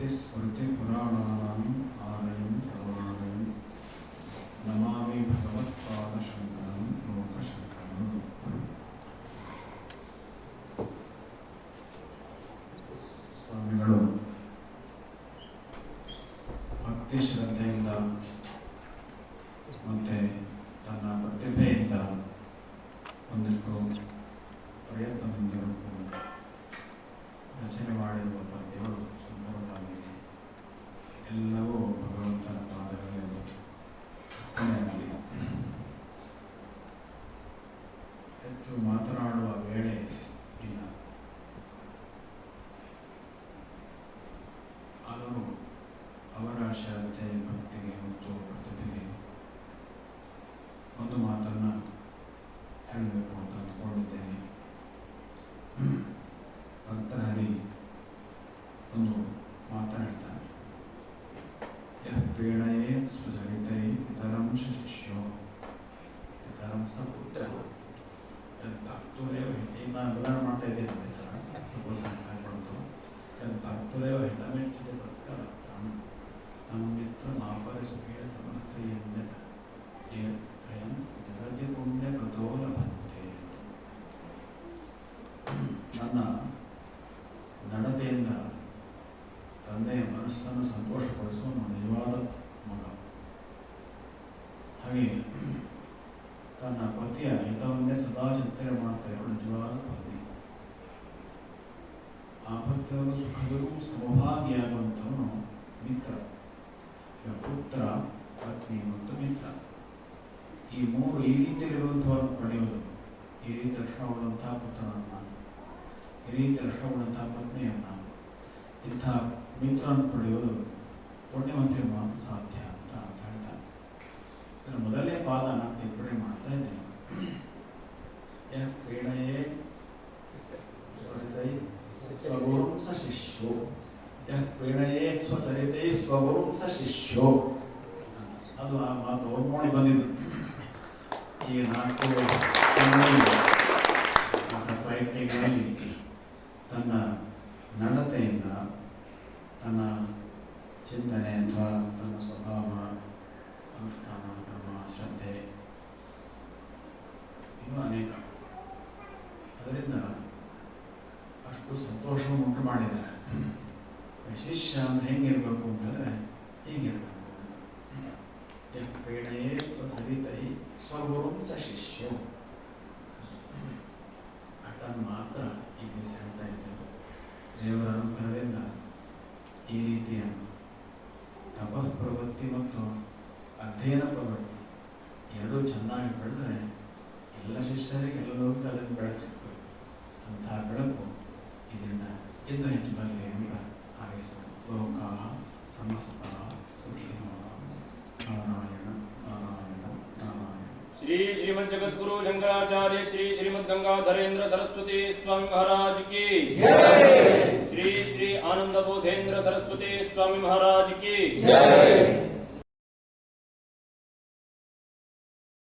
this or this ಹೆಚ್ಚು ಮಾತನಾಡುವ ವೇಳೆ ಇಲ್ಲ. ಆದರೂ ಅವರ ಶ್ರದ್ಧೆ ಭಕ್ತಿಗೆ ಮತ್ತು ಪ್ರತಿಭೆಗೆ ಒಂದು ಮಾತನ್ನು ಹೇಳಬೇಕು ಅಂತ ಅಂದ್ಕೊಂಡಿದ್ದೇನೆ. ಭಕ್ತಹರಿ ಒಂದು ಮಾತನಾಡ್ತಾನೆ. ಯಹ ಪೀಡಯೇ ಸ್ವಚರಿತೈ ಇತರಂ ಶಿಷ್ಯೋ ಇತರಂ ಸ ಪುತ್ರ ಭಕ್ತುರೇವ ಈಗ ನಾನು ಬದಲಾವಣೆ ಮಾಡ್ತಾ ಇದ್ದೇನೆ ಸರ್ ಕಾಯ್ಕೊಳ್ತು ಭಕ್ತುರೇವ ಹಿತಮೆಚ್ಚಿದೆ ಭಕ್ತ ತಮ್ಮ ಮಿತ್ರ ಮಾಪರ ಸುಖಿಯ ಸಮಸ್ತ್ರೀಯಂತೆ ತ್ರಯಂ ಜಗತಿ ಪುಣ್ಯ ಕೃತೋ ಲಭಂತೆ ನನ್ನ ನಡತೆಯಿಂದ ತಂದೆಯ ಮನಸ್ಸನ್ನು ಸಂತೋಷಪಡಿಸುವ ನನ್ನ ನಿಜವಾದ ಮಗ. ಹಾಗೆ ತನ್ನ ಪತಿಯ ಹಿತವನ್ನೇ ಸದಾ ಚಿಂತನೆ ಮಾಡ್ತಾ ಇರೋ ನಿಜವಾದ ಪತ್ನಿ. ಆಪತ್ತರು ಸುಖದಲ್ಲೂ ಸೌಭಾಗ್ಯಾಗುವಂಥವನು ಮಿತ್ರ. ಪುತ್ರ ಪತ್ನಿ ಮತ್ತು ಮಿತ್ರ. ಈ ಮೂರು ಈ ರೀತಿಯಲ್ಲಿರುವಂಥವ್ರನ್ನು ಪಡೆಯೋದು ಈ ರೀತಿ ರಕ್ಷಣಗೊಳ್ಳುವಂತಹ ಪುತ್ರನನ್ನ, ಈ ರೀತಿ ರಕ್ಷಣಗೊಳ್ಳುವಂತಹ ಪತ್ನಿಯನ್ನ, ಇಂಥ ಮಿತ್ರನ ಪಡೆಯೋದು ಪುಣ್ಯವಂತರಿಗೆ ಮಾತ್ರ ಸಾಧ್ಯ ಅಂತ ಹೇಳ್ತಾರೆ. ಮೊದಲನೇ ಪಾದ ನಾನು ತಿಳ್ಪಡೆ ಮಾಡ್ತಾ ಇದ್ದೇನೆ ಯಃ ಕ್ರೀಡೆಯೇ ಸ್ವರಿತೈ ಸ್ವಗುರುಂ ಸ ಶಿಷ್ಯೋ ಯಃ ಸ್ವಸರಿತೈ ಸ್ವಗುರುಂ ಸ ಶಿಷ್ಯೋ. ಅದು ಆ ಮಾತು ಅವ್ರು ಬಂದಿದ್ದು. ಈ ನಾಲ್ಕು ಪ್ರಯತ್ನಗಳಲ್ಲಿ ತನ್ನ ನಡತೆಯಿಂದ ಶಿಷ್ಯ ಅಂದ್ರೆ ಹೆಂಗಿರ್ಬೇಕು ಅಂತಂದ್ರೆ ಹೀಗಿರ್ಬೇಕು. ಅಂತ ಪ್ರೇಣಯೇ ಸ್ವಧರಿತೈ ಸ್ವಗುರುಂ ಸ ಶಿಷ್ಯ. ಅಟನ್ ಮಾತ್ರ ಈ ದಿವಸ ಹೇಳ್ತಾ ಇದ್ದೇವೆ ದೇವರ ಅನುಗ್ರಹದಿಂದ ಈ ರೀತಿಯ ತಪಃ ಪ್ರವೃತ್ತಿ ಮತ್ತು ಅಧ್ಯಯನ ಪ್ರವೃತ್ತಿ ಎರಡೂ ಚೆನ್ನಾಗಿ ಬೆಳೆದ್ರೆ ಎಲ್ಲ ಶಿಷ್ಯರಿಗೆ ಎಲ್ಲರೂ ಅದನ್ನು ಬೆಳಕು ಸಿಗ್ತದೆ ಅಂತಹ ಬೆಳಕು ಇದರಿಂದ ಇನ್ನೂ ಹೆಚ್ಚು ಬರಲಿ సమస్త నారాయణ నారాయణ నారాయణ శ్రీ శ్రీమద్ జగద్గురు శంకరాచార్య శ్రీ శ్రీమద్ గంగాధరేంద్ర సరస్వతి స్వామి మహారాజ్కి శ్రీ శ్రీ ఆనంద బోధేంద్ర సరస్వతి స్వామి మహారాజ్కి